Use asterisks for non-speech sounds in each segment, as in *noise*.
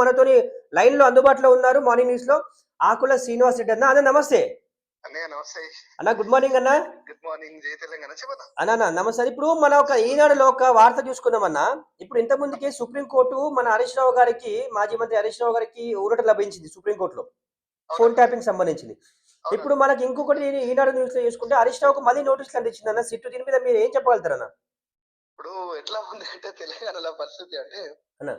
మనతోని లైన్లో అందుబాటులో ఉన్నారు మార్నింగ్ న్యూస్లో ఆకుల శ్రీనివాస్ రెడ్డి అన్న. అన్న నమస్తే. అన్న గుడ్ మార్నింగ్ అన్న. గుడ్ మార్నింగ్ జై తెలంగాణ. చెప్పదా అన్న అన్న నమస్తే. ఇప్పుడు మన ఒక ఈనాడులో ఒక వార్త చూసుకుందామన్న ఇప్పుడు ఇంత ముందుకి సుప్రీంకోర్టు మన హరీష్ రావు గారికి మాజీ మంత్రి హరీష్ రావు గారికి ఊరట లభించింది సుప్రీంకోర్టులో. ఫోన్ ట్యాపింగ్ సంబంధించింది. ఇప్పుడు మనకి ఇంకొకటి ఈనాడు న్యూస్లో చూసుకుంటే హరీష్ రావుకు మళ్ళీ నోటీసులు అందించింది అన్న. సిట్టు దీని మీద మీరు ఏం చెప్పగలుగుతారన్న ఇప్పుడు ఎట్లా ఉంది అంటే తెలంగాణలో పరిస్థితి అంటే అన్న.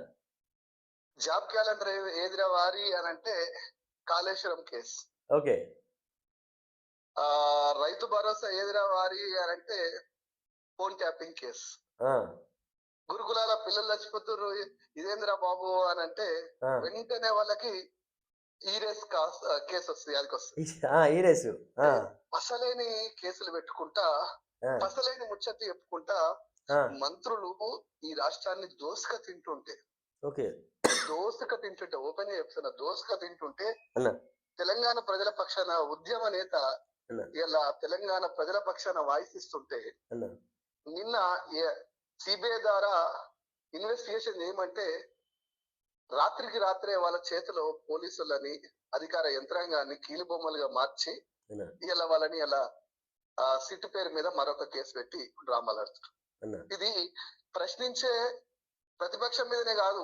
జాబ్ క్యాలెండర్ ఏదిరా వారి అని అంటే కాళేశ్వరం కేసు. ఓకే. ఆ రైతు భరోసా ఏదిరా వారి అని అంటే ఫోన్ ట్యాపింగ్ కేసు. గురుకులాల పిల్లలు చచ్చిపోతున్నారు ఇదేందిరా బాబు అని అంటే. వెంటనే వాళ్ళకి ఈరేస్ కేసు వస్తుంది అది వస్తుంది పసలేని కేసులు పెట్టుకుంటా ఆ, పసలేని ముచ్చట చెప్పుకుంటా మంత్రులు ఈ రాష్ట్రాన్ని దోసుక తింటుంటే ఓకే. దోసుక తింటుంటే ఓపెన్గా చెప్తున్నా దోసుక తింటుంటే. తెలంగాణ ప్రజల పక్షాన ఉద్యమ నేత. ఇలా తెలంగాణ ప్రజల పక్షాన వాయిస్ ఇస్తుంటే అన్న నిన్న సిబిఐ ద్వారా ఇన్వెస్టిగేషన్ చేయమంటే రాత్రికి రాత్రే వాళ్ళ చేతిలో పోలీసులని అధికార యంత్రాంగాన్ని కీలుబొమ్మలుగా మార్చి ఇలా వాళ్ళని ఇలా సిట్ పేరు మీద మరొక కేసు పెట్టి డ్రామాలు ఆడుతున్నారు ఇది ప్రశ్నించే ప్రతిపక్షం మీదనే కాదు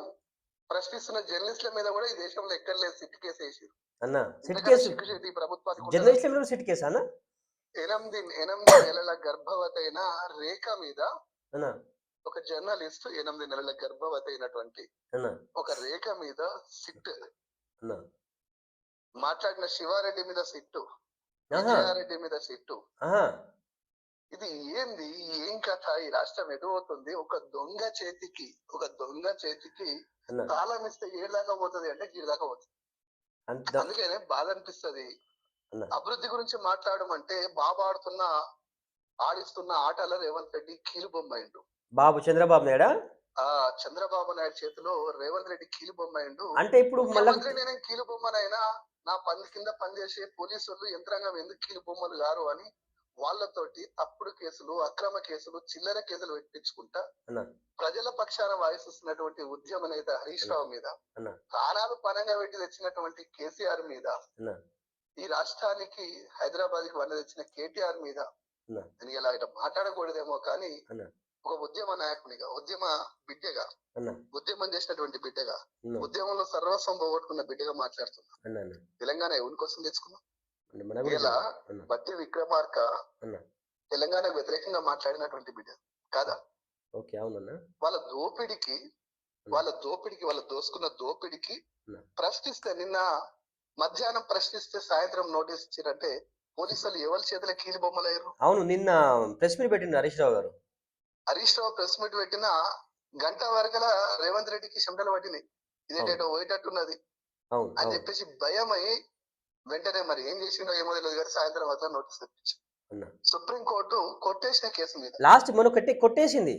ప్రశ్నిస్తున్న జర్నలిస్టుల మీద కూడా ఈ దేశంలో ఎక్కడ లేదు సిట్ కేసు వేసి అన్న సిట్ కేసు మీద సిట్ కేసు అన్న? ఎనిమిది ఎనిమిది నెలల గర్భవతి అయిన రేఖ మీద ఒక జర్నలిస్ట్ ఎనిమిది నెలల గర్భవతి అయినటువంటి అన్న. ఒక రేఖ మీద సిట్ మాట్లాడిన శివారెడ్డి మీద సిట్టు విజయారెడ్డి మీద సిట్టు. ఇది ఏంది? ఏం కథ? ఈ రాష్ట్రం ఎదుగుతుంది ఒక దొంగ చేతికి ఒక దొంగ చేతికి తాళం ఇస్తే ఏడు దాకా పోతుంది అంటే గీడు దాకా పోతుంది. అందుకనే బాధ అనిపిస్తది. అభివృద్ధి గురించి మాట్లాడమంటే బాబు ఆడుతున్న ఆడిస్తున్న ఆటల రేవంత్ రెడ్డి కీలు బొమ్మాయిండు బాబు చంద్రబాబు నాయుడా? ఆ చంద్రబాబు నాయుడు చేతిలో రేవంత్ రెడ్డి కీలు బొమ్మాయిండు అంటే ఇప్పుడు నేనేం కీలు బొమ్మనైనా నా పని కింద పనిచేసే పోలీసులు యంత్రాంగం ఎందుకు కీలు బొమ్మలు గారు అని వాళ్ళతోటి తప్పుడు కేసులు అక్రమ కేసులు చిల్లర కేసులు పెట్టించుకుంటా ప్రజల పక్షాన వాయిస్తున్నటువంటి ఉద్యమ నేత హరీష్ రావు మీద. ప్రాణాలు పనంగా పెట్టి తెచ్చినటువంటి కేసీఆర్ మీద ఈ రాష్ట్రానికి హైదరాబాద్కి వన్న తెచ్చిన కేటీఆర్ మీద. నేను ఇలా ఇట్లా మాట్లాడకూడదేమో కానీ. ఒక ఉద్యమ నాయకునిగా ఉద్యమ బిడ్డగా ఉద్యమం చేసినటువంటి బిడ్డగా ఉద్యమంలో సర్వస్వం పోగొట్టుకున్న బిడ్డగా మాట్లాడుతున్నా. తెలంగాణ ఎవరి కోసం తెచ్చుకున్నాం ఇలా బట్టి విక్రమార్క తెలంగాణకు వ్యతిరేకంగా మాట్లాడినటువంటి బిడ్డ. కాదా? ఓకే అవునన్న. వాళ్ళ దోపిడికి వాళ్ళ దోపిడికి వాళ్ళ దోసుకున్న దోపిడికి. ప్రశ్నిస్తే నిన్న మధ్యాహ్నం ప్రశ్నిస్తే సాయంత్రం నోటీస్ ఇచ్చారంటే పోలీసులు ఎవరి చేతిలో కీలి బొమ్మలయ్యారు అవును నిన్న ప్రెస్ మీట్ పెట్టిండు హరీష్ రావు గారు. హరీష్ రావు ప్రెస్ మీట్ పెట్టిన గంట వరకల రేవంత్ రెడ్డికి చెమటలు పట్టినాయి. ఇదేంటో పోయేటట్టున్నది? అని చెప్పేసి భయం అయి వెంటనే మరి ఏం చేసిండో ఏమో తెలియదు కానీ సాయంత్రం మాత్రం నోటీస్ తెప్పించారు అన్న సుప్రీం కోర్టు కొట్టేసిన కేసు మీద. లాస్ట్ మొన్న కట్టి కొట్టేసింది.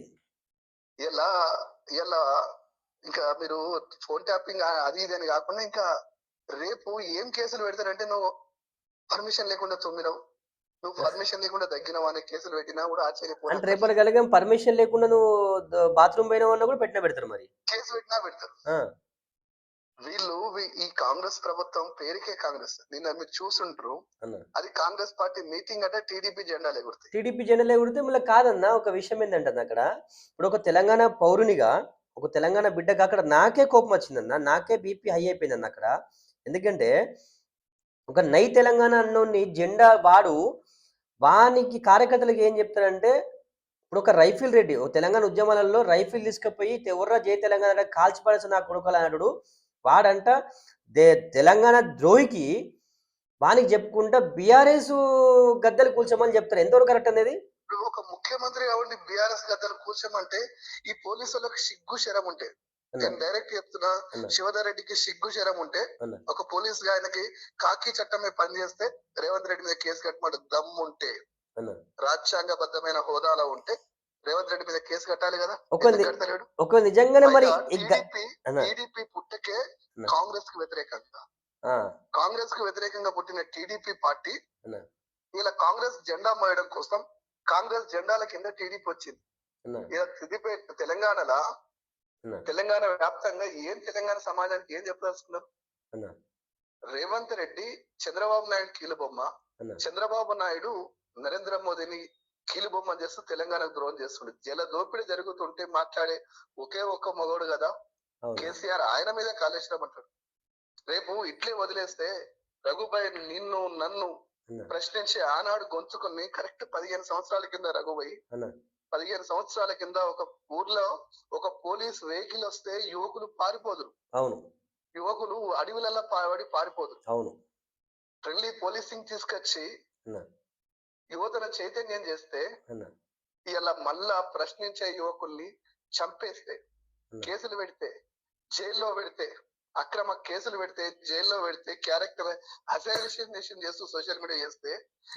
ఇలా ఇలా ఇంకా మీరు ఫోన్ ట్యాపింగ్ అది ఇది అని కాకుండా ఇంకా రేపు ఏం కేసులు పెడతారంటే నువ్వు పర్మిషన్ లేకుండా తొమ్మినవు. నువ్వు పర్మిషన్ లేకుండా తగ్గినావు అనే కేసులు పెట్టినా కూడా అంటే ఆశ్చర్యపోయి రేపటి కలిగే పర్మిషన్ లేకుండా నువ్వు బాత్రూమ్ పోయిన వాళ్ళని కూడా పెట్టిన పెడతారు మరి? కేసు పెట్టినా పెడతారు. వీళ్ళు ఈ కాంగ్రెస్ ప్రభుత్వం పేరుకే కాంగ్రెస్. నిన్న మీరు చూసుంటారు. అది కాంగ్రెస్ పార్టీ మీటింగ్ అంటే టీడీపీ జెండాలు ఎగురుతాయి టీడీపీ జెండాలు ఎగురితే మళ్ళీ కాదన్న ఒక విషయం ఏంటంటే అక్కడ. ఇప్పుడు ఒక తెలంగాణ పౌరునిగా ఒక తెలంగాణ బిడ్డగా అక్కడ నాకే కోపం వచ్చిందన్న నాకే బీపీ హై అయిపోయిందన్న అక్కడ. ఎందుకంటే ఒక నై తెలంగాణ అన్నోని జెండా వాడు వానికి కార్యకర్తలకు ఏం చెప్తారంటే ఇప్పుడు ఒక రైఫిల్ రెడ్డి తెలంగాణ ఉద్యమాలలో రైఫిల్ తీసుకుపోయి ఎవర్రా జై తెలంగాణ కాల్చిపడాల్సిన నా కొడుకలు అన్నాడు వాడంట దే తెలంగాణ ద్రోహికి వానికి చెప్పుకుంటా బీఆర్ఎస్ గద్దెలు కూల్చోమని చెప్తారు ఎంతవరకు కరెక్ట్ అనేది ఇప్పుడు ఒక ముఖ్యమంత్రి కాబట్టి బీఆర్ఎస్ గద్దలు కూర్చోమంటే ఈ పోలీసులకు సిగ్గు శరం ఉంటే నేను డైరెక్ట్ చెప్తున్నా. శివధర్ రెడ్డికి సిగ్గు శరం ఉంటే. ఒక పోలీస్ ఆయనకి కాకి చట్టమే పనిచేస్తే రేవంత్ రెడ్డి మీద కేసు కట్టమాట దమ్ము ఉంటే. రాజ్యాంగబద్ధమైన హోదాలో ఉంటే రేవంత్ రెడ్డి మీద కేసు కట్టాలి కదా? ఒక నిజంగానే మరి టీడీపీ పుట్టకే. కాంగ్రెస్కి వ్యతిరేకంగా. కాంగ్రెస్కి వ్యతిరేకంగా పుట్టిన టీడీపీ పార్టీ. ఇలా కాంగ్రెస్ జెండా మోయడం కోసం కాంగ్రెస్ జెండాల కింద టీడీపీ వచ్చింది. ఇలా సిద్దిపేట తెలంగాణలో. తెలంగాణ వ్యాప్తంగా ఏం తెలంగాణ సమాజానికి ఏం చెప్పదలుచుకున్నారు? రేవంత్ రెడ్డి చంద్రబాబు నాయుడు కీలుబొమ్మ. చంద్రబాబు నాయుడు నరేంద్ర మోదీని కీలుబొమ్మ చేస్తూ తెలంగాణకు ద్రోహం చేస్తుండే. జల దోపిడీ జరుగుతుంటే మాట్లాడే ఒకే ఒక్క మగోడు కదా? కేసీఆర్ ఆయన మీద కాళేశ్వరం అంటాడు రేపు ఇట్లే వదిలేస్తే రఘుబాయ్ నిన్ను నన్ను ప్రశ్నించి ఆనాడు గొంతుకుని కరెక్ట్ పదిహేను సంవత్సరాల కింద రఘుబాయ్ పదిహేను సంవత్సరాల కింద ఒక ఊర్లో ఒక పోలీస్ వెహికల్ వస్తే యువకులు పారిపోదురు. అవును. యువకులు అడవులలో పాడి పారిపోదురు. అవును. ఫ్రెండ్లీ పోలీసింగ్ తీసుకొచ్చి యువతను చైతన్యం చేస్తే ఇలా మళ్ళా ప్రశ్నించే యువకుల్ని చంపేస్తే. కేసులు పెడితే జైల్లో పెడితే అక్రమ కేసులు పెడితే జైల్లో పెడితే క్యారెక్టర్ అసైనేషన్ చేస్తూ సోషల్ మీడియా చేస్తే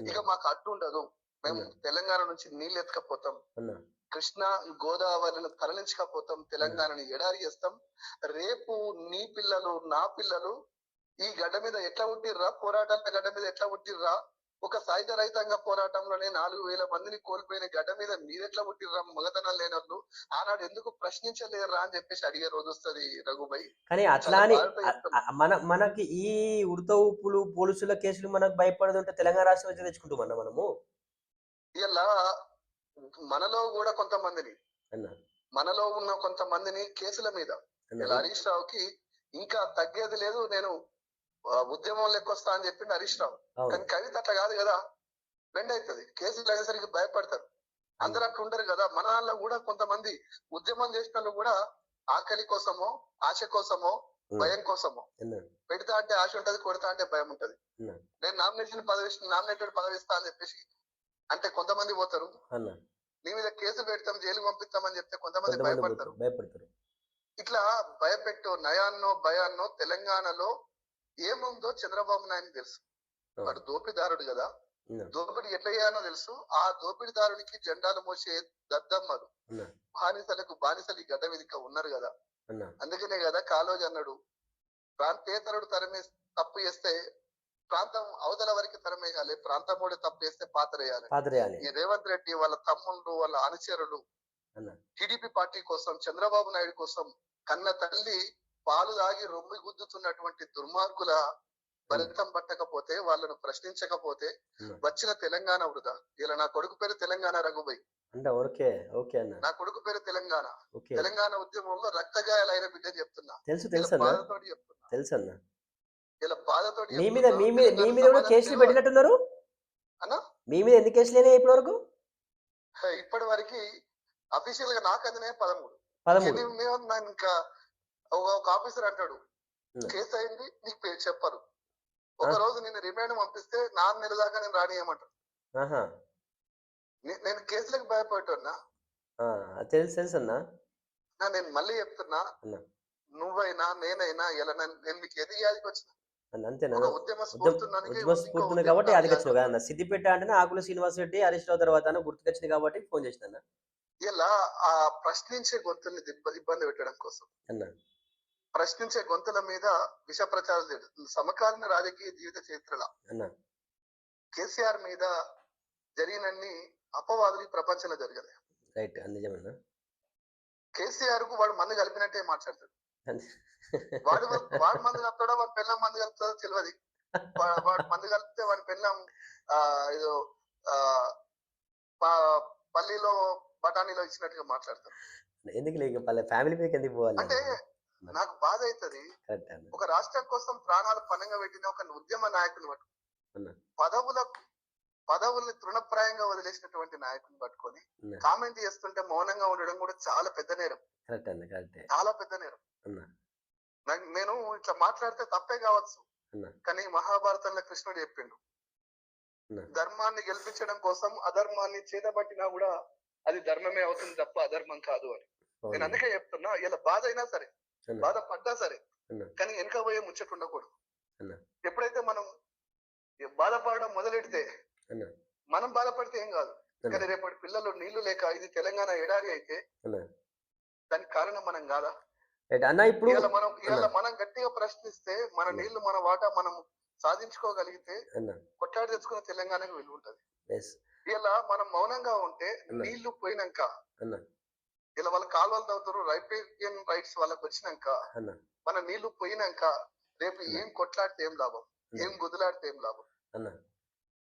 ఇక మాకు అడ్డు ఉండదు. మేము. తెలంగాణ నుంచి నీళ్ళు ఎత్తుకపోతాం. కృష్ణా గోదావరిని తరలించకపోతాం. తెలంగాణని ఎడారి చేస్తాం. రేపు నీ పిల్లలు నా పిల్లలు ఈ గడ్డ మీద ఎట్లా పుట్టిర్రా? పోరాటాల గడ్డ మీద ఎట్లా పుట్టిర్రా? ఒక సాయుధ రైతాంగ పోరాటంలోనే నాలుగు వేల మందిని కోల్పోయిన గడ్డ మీద మీరెట్లా పుట్టిర్రా మగతనం లేనోళ్ళు ఆనాడు ఎందుకు ప్రశ్నించలేరురా అని చెప్పేసి అడిగే రోజు వస్తుంది రఘుబాయ్ కానీ అట్లా అని బాధతో అ- అ- మన మనకి ఈ ఉడత ఉప్పులు పోలీసుల కేసులు మనకు భయపడదు అంటే తెలంగాణ రాష్ట్రం వచ్చి తెచ్చుకుంటామన్న మనము? ఇలా మనలో కూడా కొంతమందిని మనలో ఉన్న కొంతమందిని కేసుల మీద. ఇలా హరీష్ రావుకి ఇంకా తగ్గేది లేదు. నేను ఉద్యమం లెక్కొస్తా అని చెప్పిండు హరీష్ రావు. కానీ కవిత అట్లా కాదు కదా. బెండ్ అవుతుంది కేసులు అయ్యేసరికి భయపడతారు. అందరూ అట్లా ఉండరు కదా. మన దానిలో కూడా కొంతమంది ఉద్యమం చేసిన వాళ్ళు కూడా ఆకలి కోసమో ఆశ కోసమో. భయం కోసమో. పెడతా అంటే ఆశ ఉంటది కొడతా అంటే భయం ఉంటది. నేను నామినేషన్ పదవి నామినేటెడ్ పదవి ఇస్తా అని చెప్పేసి అంటే కొంతమంది పోతారు. నీ మీద కేసులు పెడతాం జైలు పంపిస్తామని చెప్తే కొంతమంది భయపడతారు. భయపడతారు. ఇట్లా భయపెట్టు నయాన్నో భయాన్నో తెలంగాణలో ఏముందో చంద్రబాబు నాయుడు తెలుసు. వాడు దోపిదారుడు కదా. దోపిడీ ఎట్లా చేయాలో తెలుసు. ఆ దోపిడిదారునికి జెండాలు మోసే దద్దమ్మలు బానిసలకు బానిసలు ఈ గడ్డ మీదకి ఉన్నారు కదా. అందుకనే కదా కాలోజీ అన్నాడు. ప్రాంతేతరుడు తరమే తప్పు చేస్తే ప్రాంతం అవతల వరకు తరమేయాలి. ప్రాంతముడి తప్పు చేస్తే పాతరేయాలి. ఈ రేవంత్ రెడ్డి వాళ్ళ తమ్ముళ్ళు వాళ్ళ అనుచరులు టీడీపీ పార్టీ కోసం చంద్రబాబు నాయుడు కోసం కన్న తల్లి పాలు దాగి రొమ్మి గుద్దుతున్నటువంటి దుర్మార్గుల ఫలితం పట్టకపోతే వాళ్ళను ప్రశ్నించకపోతే అన్న వచ్చిన తెలంగాణ వృధా. ఇలా నా కొడుకు పేరు తెలంగాణ రఘుబై ఓకే ఓకే అన్న. నా కొడుకు పేరు తెలంగాణ. తెలంగాణ ఉద్యమంలో రక్తగాయాలైన బిడ్డ చెప్తున్నా. తెలుసు తెలుసు అన్న బాధతోటి చెప్తున్నా. తెలుసు అన్న ఇలా బాధతోటి మీ మీద. మీ మీద మీ మీద కూడా కేసులు పెట్టినట్టున్నారు? అన్నా? మీ మీద ఎన్ని కేసులు అయినాయి ఇప్పటి వరకు ఇప్పటి వరకు అఫీషియల్గా నాకు అందినే పదమూడు. పదమూడు. ఇంకా ఒక ఆఫీసర్ అంటాడు. కేసు అయింది నీకు పేరు చెప్పరు. ఒక. రోజు నేను రిమాండ్ పంపిస్తే నాలుగు నెలల దాకా నేను నే- నేను కేసులకు భయపడుతున్నా ఆ, తెలుసు తెలుసు అన్న. నేను మళ్ళీ చెప్తున్నా. నువ్వైనా నేనైనా ఇలా నన్ను- నేను మీకు ఎది వ్యాధికి వచ్చిన? ఉద్యమ కాబట్టి అది వచ్చినావు కదా సిద్దిపేట అంటేనే ఆకుల శ్రీనివాస్ రెడ్డి హరీష్ రావు తర్వాత గుర్తుకొచ్చింది కాబట్టి ఫోన్ చేసిన ఇలా ఆ ప్రశ్నించే గొంతుల్ని ఇబ్బంది పెట్టడం కోసం. అన్న. ప్రశ్నించే గొంతుల మీద విష ప్రచారం చేయడం. సమకాలీన రాజకీయ జీవిత చరిత్రల. కేసీఆర్ మీద జరిగినన్ని అపవాదులు ప్రపంచంలో రైట్ నిజమన్నా కేసీఆర్కు వాడు మందు కలిపినట్టే మాట్లాడతాడు. వాడు వాడు మందు కలుపుతాడో వాడి పెళ్ళం మందు కలుపుతాడో తెలియదు వాడు మందు కలిపితే వాడి పెళ్ళం ఆ ఏదో పల్లీలో బఠానీలో ఇచ్చినట్టుగా మాట్లాడతారు ఎందుకు లేక ఫ్యామిలీ మీదకి ఎందుకు పోవాలి? అంటే నాకు బాధ అవుతుంది ఒక రాష్ట్రం కోసం ప్రాణాలు పణంగా పెట్టిన ఒక ఉద్యమ నాయకుని పట్టు అన్న. పదవులకు పదవుల్ని తృణప్రాయంగా వదిలేసినటువంటి నాయకుని పట్టుకొని. కామెంట్ చేస్తుంటే మౌనంగా ఉండడం కూడా చాలా పెద్ద నేరం చాలా పెద్ద నేరం నేను ఇట్లా మాట్లాడితే తప్పే కావచ్చు. కానీ మహాభారతంలో కృష్ణుడు చెప్పిండు. ధర్మాన్ని గెలిపించడం కోసం అధర్మాన్ని చేతబట్టినా కూడా అది ధర్మమే అవుతుంది తప్ప అధర్మం కాదు అని నేను. అందుకే చెప్తున్నా ఇలా బాధ అయినా సరే. బాధ పడ్డా సరే. కానీ వెనక పోయే ముచ్చట ఉండకూడదు. ఎప్పుడైతే మనం బాధపడడం మొదలెడితే. మనం బాధపడితే ఏం కాదు. కానీ రేపటి పిల్లలు నీళ్ళు లేక ఇది తెలంగాణ ఎడారి అయితే. దానికి కారణం మనం కాదా అన్న ఇప్పుడు మనం ఇవాళ. మనం గట్టిగా ప్రశ్నిస్తే మన. నీళ్ళు మన వాటా మనం సాధించుకోగలిగితే కొట్లాడి తెచ్చుకున్న తెలంగాణకు విలువ ఉంటది ఇలా మనం మౌనంగా ఉంటే. నీళ్ళు పోయినాక ఇలా వాళ్ళ కాలువలు తవ్వుతారు రైపేరియన్ రైట్స్ వాళ్ళకి వచ్చినాక మన నీళ్ళు పోయినాక రేపు ఏం కొట్లాడితే ఏం లాభం? ఏం గుద్దులాడితే ఏం లాభం?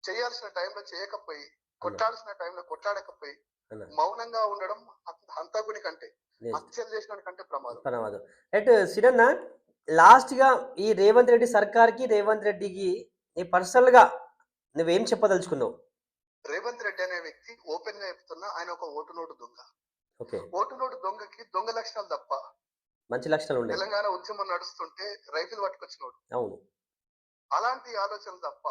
చేయాల్సిన టైంలో చేయకపోయి కొట్లాడాల్సిన టైంలో కొట్లాడకపోయి మౌనంగా ఉండడం హంత- హంతకుని కంటే. హత్యలు చేసిన కంటే ప్రమాదం. ప్రమాదం. రైట్ సిరన్న లాస్ట్గా ఈ రేవంత్ రెడ్డి సర్కార్కి రేవంత్ రెడ్డికి నీ పర్సనల్గా నువ్వేం చెప్పదలుచుకున్నావు? రేవంత్ రెడ్డి అనే వ్యక్తి ఓపెన్గా చెప్తున్నా ఆయన ఒక ఓటు నోటు దొంగ. ఓటు నోటు దొంగకి దొంగ లక్షణాలు తప్ప మంచి లక్షణాలు తెలంగాణ ఉద్యమం నడుస్తుంటే రైతులు పట్టుకొచ్చినోడు. అవును. అలాంటి ఆలోచనలు తప్ప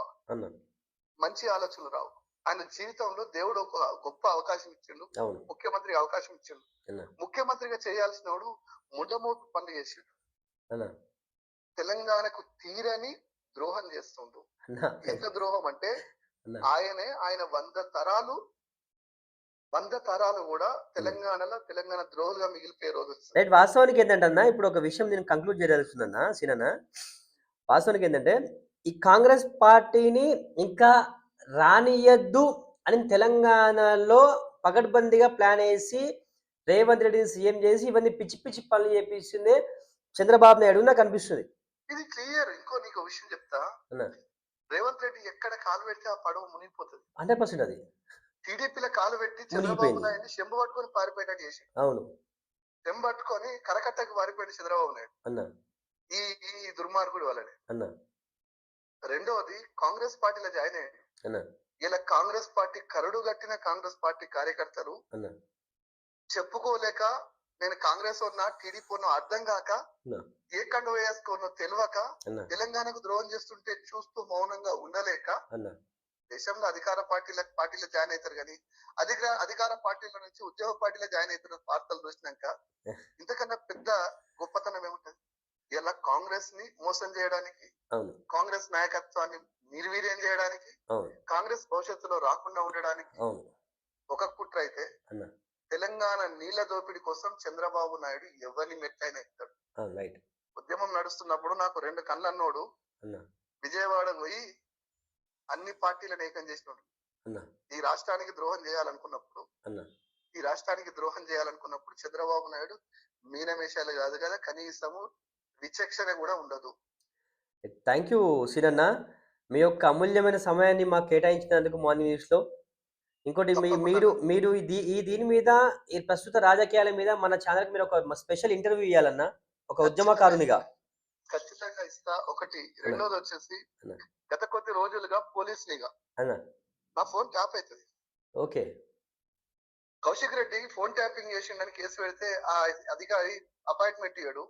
మంచి ఆలోచనలు రావు. ఆయన జీవితంలో దేవుడు ఒక గొప్ప అవకాశం ఇచ్చిండు. అవును. ముఖ్యమంత్రికి అవకాశం ఇచ్చిండు. ముఖ్యమంత్రిగా చేయాల్సిన వాడు ముండమోపు పనులు చేసిండు. తెలంగాణకు తీరని ద్రోహం చేస్తుండు. ఎంత ద్రోహం అంటే ఆయనే ఆయన వంద తరాలు వంద తరాలు కూడా తెలంగాణలో తెలంగాణ ద్రోహులుగా మిగిలిపోయే రోజు వస్తుంది. రైట్ వాస్తవానికి ఏంటంటే అన్న ఇప్పుడు ఒక విషయం నేను కంక్లూడ్ చేయదలుచుకుందన్న సీనన్న. వాస్తవానికి ఏంటంటే ఈ కాంగ్రెస్ పార్టీని ఇంకా రానియద్దు అని తెలంగాణలో పగడ్బందీగా ప్లాన్ వేసి రేవంత్ రెడ్డిని సీఎం చేసి ఇవన్నీ పిచ్చి పిచ్చి పనులు చేపిస్తుంది చంద్రబాబు నాయుడు నాకు అనిపిస్తుంది. ఇది క్లియర్ ఇంకో నీకు విషయం చెప్తా. రేవంత్ రెడ్డి ఎక్కడ కాలు పెడితే ఆ పడవ మునిగిపోతుంది. హండ్రెడ్ పర్సెంట్ అది. టీడీపీలో కాలు పెట్టి చంద్రబాబు. నాయుడు చెంబు పట్టుకొని పారిపోయేటట్టు చేసి అవును. చెంబు పట్టుకొని కరకట్టకు పారిపోయిన చంద్రబాబు నాయుడు. అన్న. ఈ ఈ దుర్మార్గుడు వల్లనే అన్న. రెండవది కాంగ్రెస్ పార్టీలో జాయిన్ అయ్యాడు. అన్న. ఇలా కాంగ్రెస్ పార్టీ కరడు గట్టిన కాంగ్రెస్ పార్టీ కార్యకర్తలు చెప్పుకోలేక నేను కాంగ్రెస్ ఉన్నా టీడీపీ ఉన్నా అర్థం కాక ఏ కండు వేసుకోనో తెలియక తెలంగాణకు ద్రోహం చేస్తుంటే చూస్తూ మౌనంగా ఉండలేక దేశంలో అధికార పార్టీల పార్టీలో జాయిన్ అవుతారు కానీ అధికార అధికార పార్టీల నుంచి ఉద్యోగ పార్టీలో జాయిన్ అవుతున్న వార్తలు చూసినాక *laughs* ఇంతకన్నా పెద్ద గొప్పతనం ఏముంటది? ఇలా కాంగ్రెస్ని మోసం చేయడానికి కాంగ్రెస్ నాయకత్వాన్ని నిర్వీర్యం చేయడానికి కాంగ్రెస్ భవిష్యత్తులో రాకుండా ఉండడానికి ఒక కుట్ర అయితే తెలంగాణ నీళ్ళ దోపిడీ కోసం చంద్రబాబు నాయుడు ఎవరిని మెట్టైనా రైట్. ఉద్యమం నడుస్తున్నప్పుడు నాకు రెండు కళ్ళు అన్నోడు అన్న. విజయవాడ పోయి అన్ని పార్టీలను ఏకం చేసినాడు. అన్న. ఈ రాష్ట్రానికి ద్రోహం చేయాలనుకున్నప్పుడు అన్న. ఈ రాష్ట్రానికి ద్రోహం చేయాలనుకున్నప్పుడు చంద్రబాబు నాయుడు మీనమేషాలు కాదు కదా కనీసము విచక్షణ కూడా ఉండదు. థ్యాంక్ యూ సిరన్న మీ యొక్క అమూల్యమైన సమయాన్ని మాకు కేటాయించినందుకు మార్నింగ్ న్యూస్లో. ఇంకోటి మీ. మీరు మీరు ఈ దీని మీద ఈ ప్రస్తుత రాజకీయాల మీద మన ఛానల్కి మీరు ఒక స్పెషల్ ఇంటర్వ్యూ ఇవ్వాలన్నా ఒక ఉద్యమకారునిగా. ఇస్తా ఒకటి రెండోది వచ్చేసి. గత కొద్ది రోజులుగా పోలీస్ నిఘా నా ఫోన్ ట్యాప్ అవుతుంది okay. Kaushik Reddy phone tapping చేసిండని case పెడితే ఆ అధికారి అపాయింట్మెంట్ ఇయ్యడు.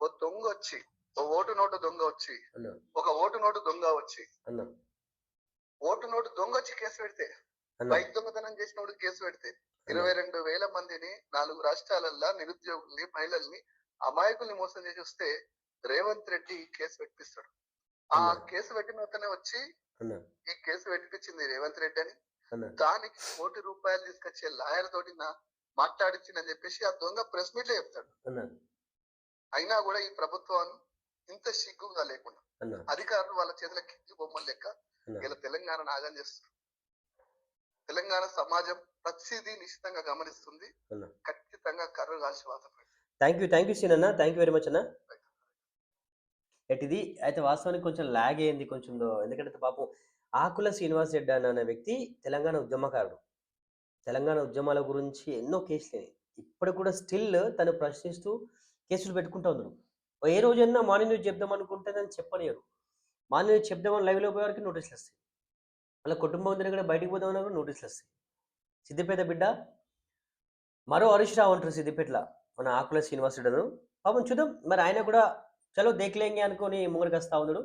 ఓ దొంగ వచ్చి ఓ ఓటు నోటు దొంగ వచ్చి ఒక ఓటు నోటు దొంగ వచ్చి ఓటు నోటు దొంగ వచ్చి కేసు పెడితే బైక్ దొంగతనం చేసినోడు కేసు పెడితే ఇరవై రెండు వేల మందిని నాలుగు రాష్ట్రాలల్లో నిరుద్యోగుల్ని మహిళల్ని అమాయకుల్ని మోసం చేసి వస్తే రేవంత్ రెడ్డి కేసు పెట్టిస్తాడు. ఆ. కేసు పెట్టిన అతనే వచ్చి ఈ కేసు పెట్టించింది రేవంత్ రెడ్డి అని. దానికి కోటి రూపాయలు తీసుకొచ్చే లాయర్ తోటి నా మాట్లాడించిందని చెప్పేసి ఆ దొంగ ప్రెస్ మీట్లో చెప్తాడు అయినా కూడా ఈ ప్రభుత్వం ఇంత సిగ్గుగా లేకుండా అధికారులు వాళ్ళ చేతుల కింది బొమ్మలు లెక్క ఇలా తెలంగాణ నాగం చేస్తారు తెలంగాణ సమాజం ప్రతిదీ నిశ్చితంగా గమనిస్తుంది. ఖచ్చితంగా కర్ర కాల్చి వాత పెడతారు. థ్యాంక్ యూ థ్యాంక్ యూ సీన్ అన్న. థ్యాంక్ యూ వెరీ మచ్ అన్న. ఎట్టిది అయితే వాస్తవానికి కొంచెం లాగ్ అయింది కొంచెం ఎందుకంటే పాపం ఆకుల శ్రీనివాస్ రెడ్డి అన్న అనే వ్యక్తి తెలంగాణ ఉద్యమకారుడు. తెలంగాణ ఉద్యమాల గురించి ఎన్నో కేసులు ఇప్పుడు కూడా స్టిల్ తను ప్రశ్నిస్తూ కేసులు పెట్టుకుంటా ఉన్నాడు. ఏ రోజైనా మార్నింగ్ న్యూస్ చెప్దాం అనుకుంటే దాన్ని చెప్పనియరు. మార్నింగ్ న్యూస్ చెప్దామని లైవ్లో పోయే వరకు నోటీసులు వస్తాయి వాళ్ళ కుటుంబం దగ్గర కూడా బయటికి పోదామని కూడా నోటీసులు వస్తాయి సిద్దిపేట బిడ్డ మరో హరీష్ రావు అంటారు సిద్దిపేటలో మన ఆకుల శ్రీనివాసుడను పాపం చూద్దాం. మరి ఆయన కూడా చలో దేక్లేంగే అనుకొని ముంగడికి వస్తా ఉన్నాడు